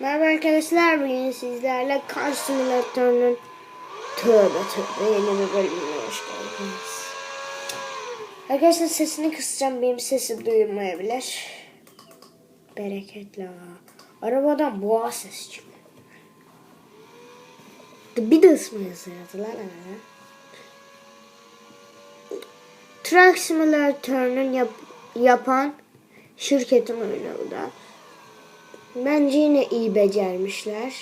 Merhaba arkadaşlar bugün sizlerle Kar Simülatörü'nün tövbe tövbe yeni bir bölümüne hoş geldiniz. Arkadaşlar sesini kısacağım benim sesi duyulmayabilir. Bereketli ha. Arabadan boğa sesi çıkıyor. Bir de ısma yazıyordu lan arada. Truck Simülatörü'nün yap yapan şirketin oyunu bu da. Bence yine iyi becermişler.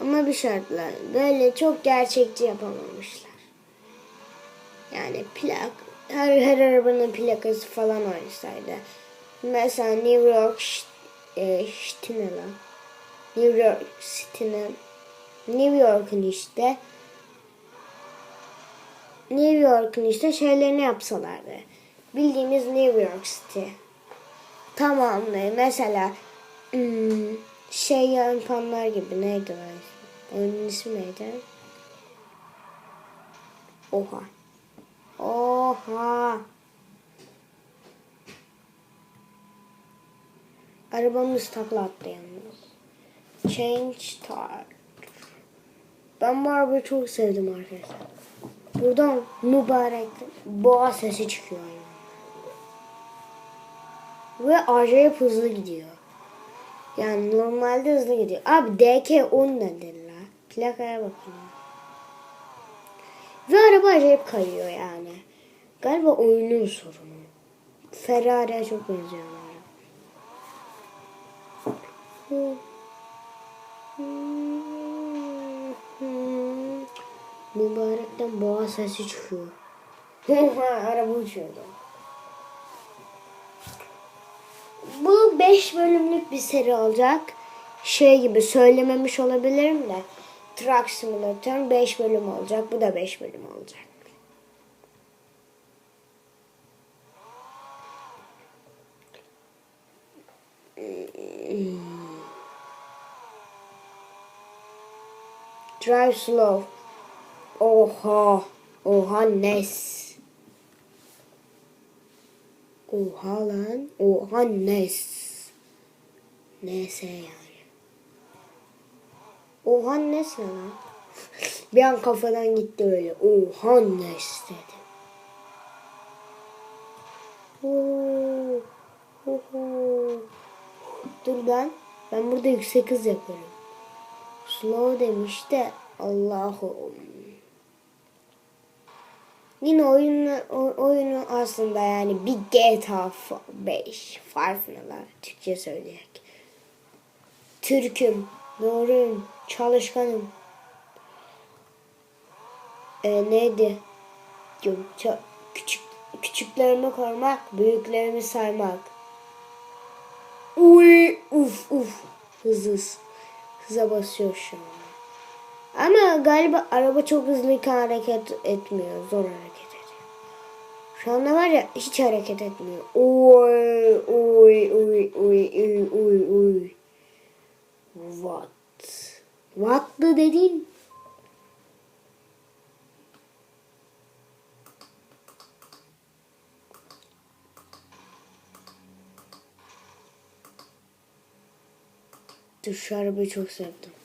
Ama bir şartla böyle çok gerçekçi yapamamışlar. Yani plak her her arabanın plakası falan olsaydı. Mesela New York e? New York City'nin New York'un işte New York'un işte şeylerini yapsalardı. Bildiğimiz New York City. Tamamlı. Mesela hmm, şey yapanlar gibi neydi lan? Onun ismi neydi? Oha. Oha. Arabamız takla attı yalnız. Change tire. Ben bu arabayı çok sevdim arkadaşlar. Buradan mübarek boğa sesi çıkıyor. Yani. Ve acayip hızlı gidiyor. Yani normalde hızlı gidiyor. Abi DK10 nedir la? Plakaya bakın. Ve araba acayip kayıyor yani. Galiba oyunun sorunu. Ferrari'ye çok benziyor araba. Mübarekten boğa sesi çıkıyor. araba uçuyordu. Bu 5 bölümlük bir seri olacak. Şey gibi söylememiş olabilirim de. Truck Simulator 5 bölüm olacak. Bu da 5 bölüm olacak. Drive slow. Oha. Oha Nes. Oha lan. Oha Nes. Neyse yani. Oha Nes ne lan? Bir an kafadan gitti öyle. Oha Nes dedi. Dur lan. Ben burada yüksek hız yaparım. Slow demiş de Allah'ım. Yine oyunu, oyunu aslında yani bir GTA 5 farkındalar Türkçe söyleyerek. Türk'üm, doğruyum, çalışkanım. Ee, neydi? Küçük, küçüklerimi korumak, büyüklerimi saymak. Uy, uf uf. Hız hız. Hıza basıyor şu an. Ama galiba araba çok hızlıyken hareket etmiyor. Zor hareket ediyor. Şu anda var ya hiç hareket etmiyor. Oy oy oy oy oy oy oy. What? What'lı dediğin? Dur şu arabayı çok sevdim.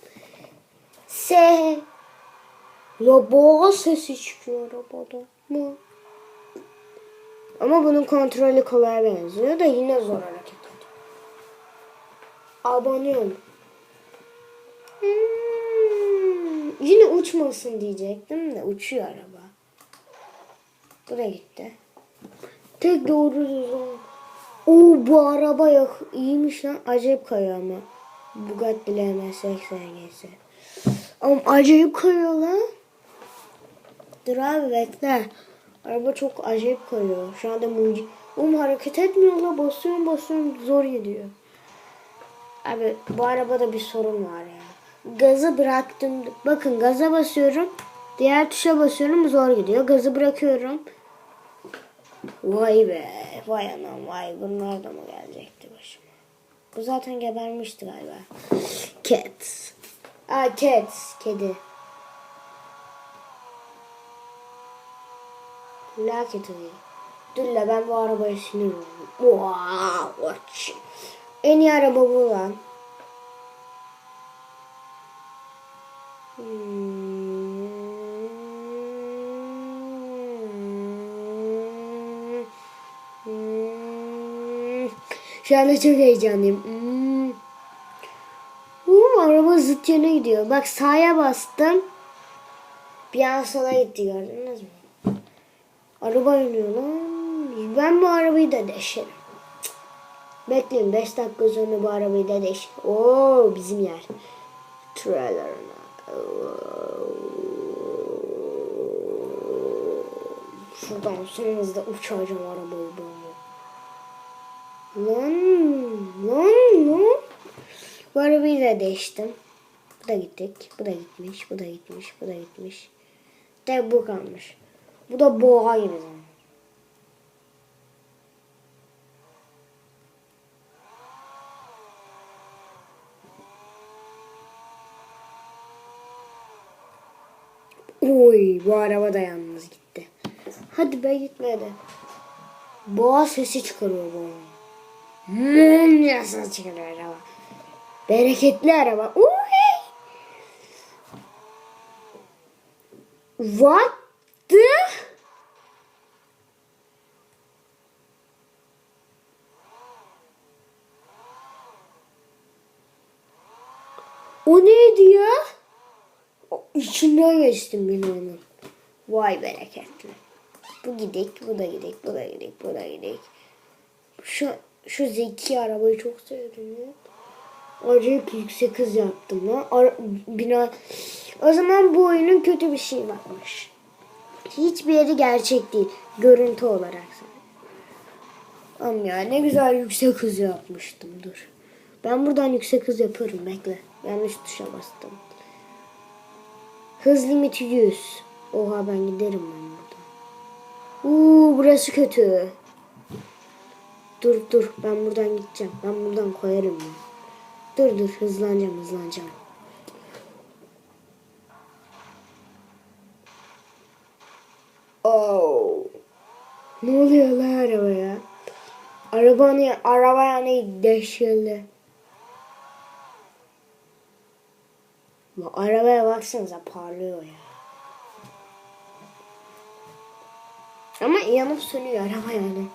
Se. Robot sesi çıkıyor arabada mı? Ama bunun kontrolü kolay benziyor da yine zor hareket ediyor. Abanıyorum. Hmm, yine uçmasın diyecektim de uçuyor araba. Bu da gitti. Tek doğru düzgün. Oo bu araba yok. iyiymiş lan. Acayip kayıyor ama. Bugatti MS80 geçse. Ama acayip kayıyor lan. Dur abi bekle. Araba çok acayip kayıyor. Şu anda mucize. Oğlum hareket etmiyor la. Basıyorum basıyorum zor gidiyor. Abi bu arabada bir sorun var ya. Gazı bıraktım. Bakın gaza basıyorum. Diğer tuşa basıyorum zor gidiyor. Gazı bırakıyorum. Vay be. Vay anam vay. Bunlar da mı gelecekti başıma? Bu zaten gebermişti galiba. Cat. Aa cat. Kedi. Laket Dur la ben bu arabaya sinir oldum. En iyi araba bu lan. Şu anda çok heyecanlıyım. Hmm. Uh, araba zıt yöne gidiyor. Bak sağa bastım. Bir an sola gitti gördünüz mü? Araba iniyor lan. Ben bu arabayı da. Cık. Bekleyin 5 dakika sonra bu arabayı da deş. Oo bizim yer. Trailer'ına. Şuradan son hızda uçacağım arabayı böyle. Lan lan lan. Bu arabayı da değiştim. Bu da gittik. Bu da gitmiş. Bu da gitmiş. Bu da gitmiş. Tek bu kalmış. Bu da boğa gibi zaman. Oy bu araba da yalnız gitti. Hadi be gitmedi. Boğa sesi çıkarıyor bu diye ses çıkarıyor araba. Bereketli araba. Uy. What the? O neydi ya? O, geçtim binanın. Vay bereketli. Bu gidik, bu da gidik, bu da gidik, bu da gidik. Şu, şu zeki arabayı çok sevdim ya. Acayip yüksek hız yaptım lan. Ara, bina... O zaman bu oyunun kötü bir şey varmış. Hiçbir yeri gerçek değil. Görüntü olarak. Ama ya ne güzel yüksek hız yapmıştım. Dur. Ben buradan yüksek hız yaparım. Bekle. Yanlış tuşa bastım. Hız limiti 100. Oha ben giderim ben buradan. Uuu burası kötü. Dur dur ben buradan gideceğim. Ben buradan koyarım ben. Dur dur hızlanacağım hızlanacağım. Oh. Ne oluyor lan arabaya? Araba ne? Araba yani dehşetli. Bu arabaya baksanıza parlıyor ya. Ama yanıp sönüyor araba yani.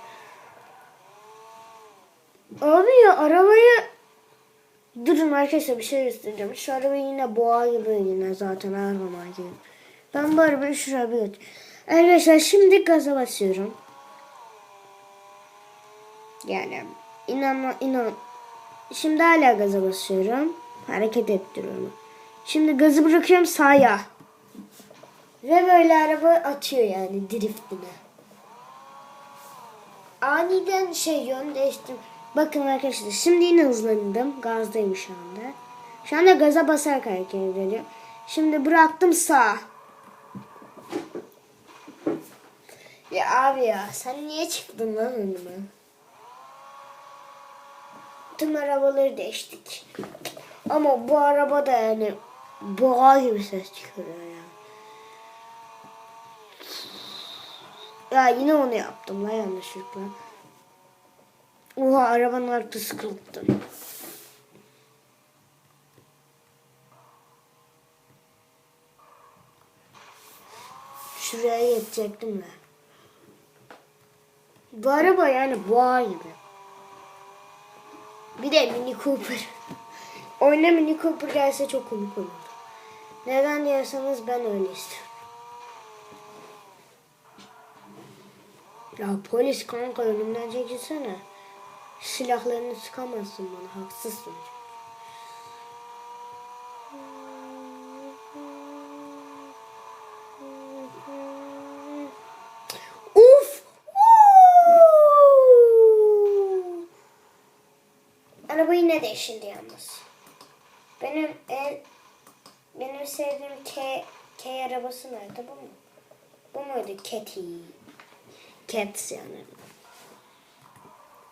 Abi ya arabaya Durun arkadaşlar bir şey göstereceğim. Şu araba yine boğa gibi yine zaten her zaman gibi. Ben bu arabayı şuraya bir götür. Arkadaşlar şimdi gaza basıyorum. Yani inan inan. Şimdi hala gaza basıyorum. Hareket ettiriyorum. Şimdi gazı bırakıyorum sağa. Ve böyle araba atıyor yani driftine. Aniden şey yön değiştim. Bakın arkadaşlar şimdi yine hızlandım. Gazdayım şu anda. Şu anda gaza basarak hareket ediyorum. Şimdi bıraktım sağ. Ya abi ya sen niye çıktın lan önüme? Tüm arabaları değiştik. Ama bu araba da yani boğa gibi ses çıkarıyor ya. Ya yine onu yaptım la yanlışlıkla. Oha arabanın arkası kırıldı. Şuraya geçecektim de. Bu araba yani boğa gibi. Bir de Mini Cooper. Oyuna Mini Cooper gelse çok komik olur. Neden diyorsanız ben öyle istiyorum. Ya polis kanka önümden çekilsene. Silahlarını sıkamazsın bana haksızsın. Uf! Araba yine değişildi yalnız. Benim en benim sevdiğim K K arabası nerede bu mu? Bu muydu? Catty. Cats yani.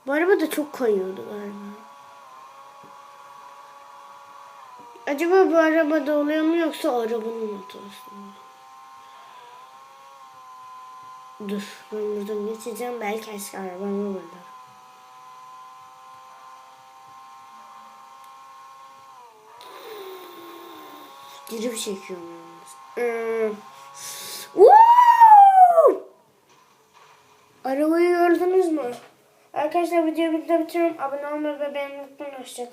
Bu araba da çok kayıyordu galiba. Acaba bu arabada oluyor mu yoksa arabanın motoru mu? Dur ben buradan geçeceğim. Belki eski arabamı bulur. Girip çekiyorum yalnız. Ee, Arabayı gördünüz mü? Arkadaşlar videoyu burada bitiriyorum. Abone olmayı ve beğenmeyi unutmayın. Hoşçakalın.